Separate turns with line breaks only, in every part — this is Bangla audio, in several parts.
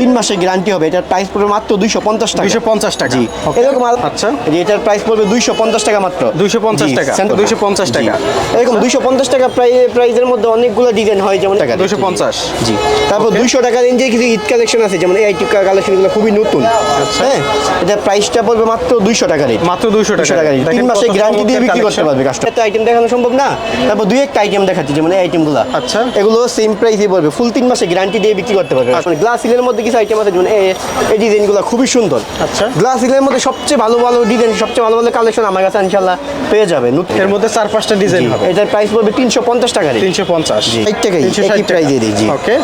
তিন মাসের গ্যারান্টি হবে। এটার প্রাইস পড়বে মাত্র দুইশো পঞ্চাশ টাকা।
দুইশো পঞ্চাশ টাকা।
জি। এরকম
আচ্ছা।
যে এটার প্রাইস পড়বে দুইশো পঞ্চাশ টাকা মাত্র।
250
জি,
টাকা, 250
জি।
টাকা।
এরকম দুইশো পঞ্চাশ টাকা প্রাই প্রাইজের মধ্যে অনেকগুলো ডিজাইন হয় যেমন টাকা
250
জি। তারপর দুইশো টাকা রেঞ্জে কিছু ঈদ কালেকশন আছে যেমন এই কালেকশনগুলো খুবই নতুন। হ্যাঁ? এটার প্রাইসটা পড়বে মাত্র দুইশো টাকা রেট
মাত্র দুইশো টাকা
টাকা রেট তিন
দেখেন
মাসে গ্যারান্টি দিয়ে বিক্রি করতে পারবে কাস্টমার তো আইটেম দেখানো সম্ভব না। তারপর দুই একটা আইটেম দেখাচ্ছি যেমন এই আইটেমগুলো
আচ্ছা।
এগুলো সেম প্রাইসে পড়বে। ফুল তিন মাসে গ্যারান্টি দিয়ে বিক্রি করতে পারবে। গ্লাস সিলের মধ্যে কিছু আইটেম আছে যেমন এই- এই ডিজাইনগুলো খুবই সুন্দর।
আচ্ছা।
গ্লাস সিলের মধ্যে সবচেয়ে ভালো ভালো ডিজাইন সবচেয়ে ভালো ভালো কালেকশন আমার কাছে ইনশাল্লাহ পেয়ে যাবে।
এর মধ্যে চার পাঁচটা ডিজাইন হবে।
এটার প্রাইস পড়বে তিনশো পঞ্চাশ টাকা
তিনশো পঞ্চাশ।
ষাট টাকাই একই প্রাইজে দিই জি।
ওকে।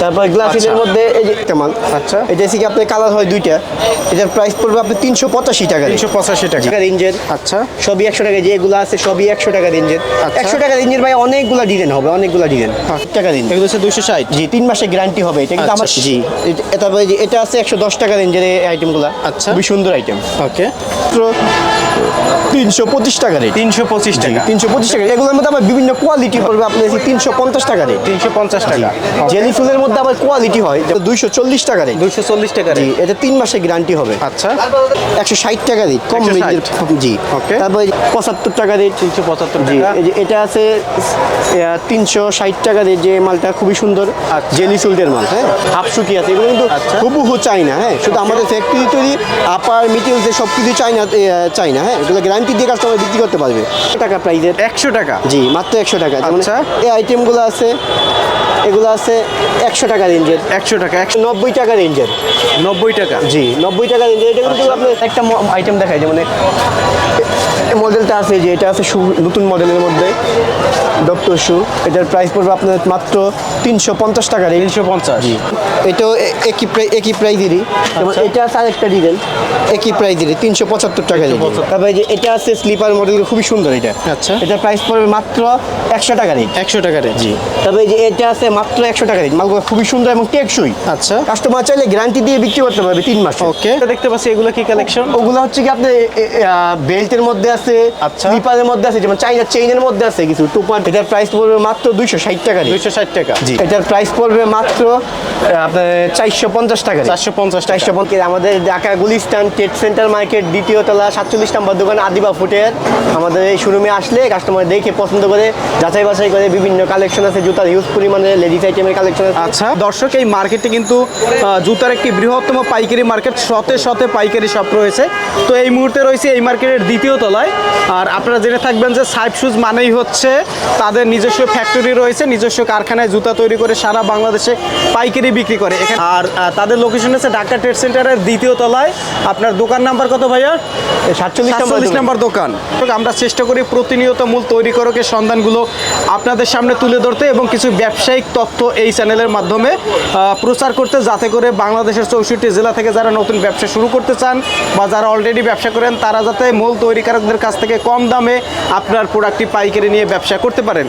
তারপর গ্লাসিলের
আচ্ছা।
মধ্যে এই যে একটা মাল।
আচ্ছা।
এটা হচ্ছে কি আপনার কালার হয় দুইটা। এটার প্রাইস পড়বে আপনি তিনশো পঁচাশি টাকা
তিনশো পঁচাশি টাকা।
রেঞ্জের।
আচ্ছা।
সবই একশো টাকা যেগুলো আছে সবই একশো টাকা রেঞ্জের।
আচ্ছা।
একশো টাকা রেঞ্জের ভাই অনেকগুলো ডিজাইন হবে অনেকগুলো ডিজাইন টাকা রেঞ্জ
এগুলো হচ্ছে দুইশো ষাট।
জি তিন মাসের গ্যারান্টি হবে। এটা কিন্তু আমার
আচ্ছা।
জি। এটা- তারপরে এটা আছে একশো দশ টাকা রেঞ্জের এই আইটেমগুলো
আচ্ছা।
খুবই সুন্দর আইটেম
ওকে
তিনশো পঁচিশ টাকা রেট
তিনশো পঁচিশ টাকা।
তিনশো পঁচিশ টাকা। এগুলোর মধ্যে আবার বিভিন্ন কোয়ালিটি পড়বে। আপনার তিনশো পঞ্চাশ টাকা রেট
তিনশো পঞ্চাশ টাকা।
জেলি ফুলের মধ্যে আবার কোয়ালিটি হয়। দুইশো চল্লিশ টাকা রেট
দুইশো চল্লিশ টাকা
জি এটা তিন মাসের গ্যারান্টি হবে।
আচ্ছা।
একশো ষাট টাকা রেট কম
160
জি
Okay.
তারপরে পঁচাত্তর টাকা রেট
তিনশো পঁচাত্তর
জি এটা আছে তিনশো ষাট টাকা রেট যে মালটা খুবই সুন্দর। জেলি সুলটের মাল হ্যাঁ? হাফ শুকি আছে। এগুলো কিন্তু
আচ্ছা।
হুবহু চাই না হ্যাঁ? শুধু আমাদের ফ্যাক্টরি তৈরি আপার মিটেলসে সব কিছু চাই না চাই না হ্যাঁ? এগুলো গ্যারান্টি দিয়ে কাস্টমার বিক্রি করতে পারবে। টাকা প্রাইজের
একশো টাকা।
জি মাত্র একশো টাকা।
আচ্ছা।
এই আইটেমগুলো আছে এগুলো আছে একশো টাকা রেঞ্জের।
একশো টাকা একশো
নব্বই টাকা রেঞ্জের।
নব্বই টাকা?
জি নব্বই টাকা রেঞ্জের। এটা কিন্তু আপনার একটা আইটেম দেখায় যেমন মডেলটা আছে যে এটা আছে শু নতুন মডেলের মধ্যে ডক্টর শু এটার প্রাইস পড়বে আপনার মাত্র তিনশো পঞ্চাশ টাকা
তিনশো পঞ্চাশ।
এটাও একই প্রাই একই প্রাইজেরই যেমন এটা আছে আরেকটা ডিজাইন একই প্রাইজেরই তিনশো পঁচাত্তর টাকা তারপরে যে এটা আছে স্লিপার মডেল খুবই সুন্দর এটা।
আচ্ছা।
এটার প্রাইস পড়বে মাত্র একশো টাকা রেঞ্জ।
একশো টাকা রেঞ্জ।
তবে যে এটা আছে মাত্র একশো টাকা রেঞ্জ মালগুলো খুবই সুন্দর এবং টেকসই।
আচ্ছা।
কাস্টমার চাইলে গ্যারান্টি দিয়ে বিক্রি করতে পারবে তিন মাস।
ওকে। দেখতে পাচ্ছি এগুলো কি কালেকশন
ওগুলো হচ্ছে কি আপনার বেল্টের মধ্যে আছে
আচ্ছা।
স্লিপারের মধ্যে আছে যেমন চাইনা চেইনের মধ্যে আছে কিছু টুপার এটার প্রাইস পড়বে মাত্র দুইশো ষাট টাকা
দুইশো ষাট টাকা।
জি। এটার প্রাইস পড়বে মাত্র আপনার চারশো পঞ্চাশ টাকা
চারশো পঞ্চাশ
চারশো পঞ্চাশ আমাদের Dhaka Gulistan trade centre market দ্বিতীয় তলা সাতচল্লিশ নম্বর দোকান আদিবা ফুটের। আমাদের এই শোরুমে আসলে কাস্টমার দেখে পছন্দ করে যাচাই বাছাই করে বিভিন্ন কালেকশন আছে জুতার হিউজ পরিমাণে লেডিস আইটেমের কালেকশন
আচ্ছা। দর্শক এই মার্কেটে কিন্তু জুতার একটি বৃহত্তম পাইকারি মার্কেট শতে শতে পাইকারি শপ রয়েছে। তো এই মুহূর্তে রয়েছে এই মার্কেটের দ্বিতীয় তলায়। আর আপনারা জেনে থাকবেন যে সাইফ শুজ মানেই হচ্ছে তাদের নিজস্ব ফ্যাক্টরি রয়েছে নিজস্ব কারখানায় জুতা তৈরি করে সারা বাংলাদেশে পাইকারি বিক্রি করে। এখানে আর তাদের লোকেশন হচ্ছে ঢাকা ট্রেড সেন্টারের দ্বিতীয় তলায়। আপনার দোকান নাম্বার কত ভাইয়া?
সাতচল্লিশ নম্বর দোকান।
আমরা চেষ্টা করি প্রতিনিয়ত মূল তৈরিকরকের সন্ধানগুলো আপনাদের সামনে তুলে ধরতে এবং কিছু ব্যবসায়িক তথ্য এই চ্যানেলের মাধ্যমে প্রচার করতে যাতে করে বাংলাদেশের চৌষট্টি জেলা থেকে যারা নতুন ব্যবসা শুরু করতে চান বা যারা অলরেডি ব্যবসা করেন, তারা যাতে মূল তৈরিকারকদের কাছ থেকে কম দামে আপনার প্রোডাক্টটি পাইকারি নিয়ে ব্যবসা করতে পারেন।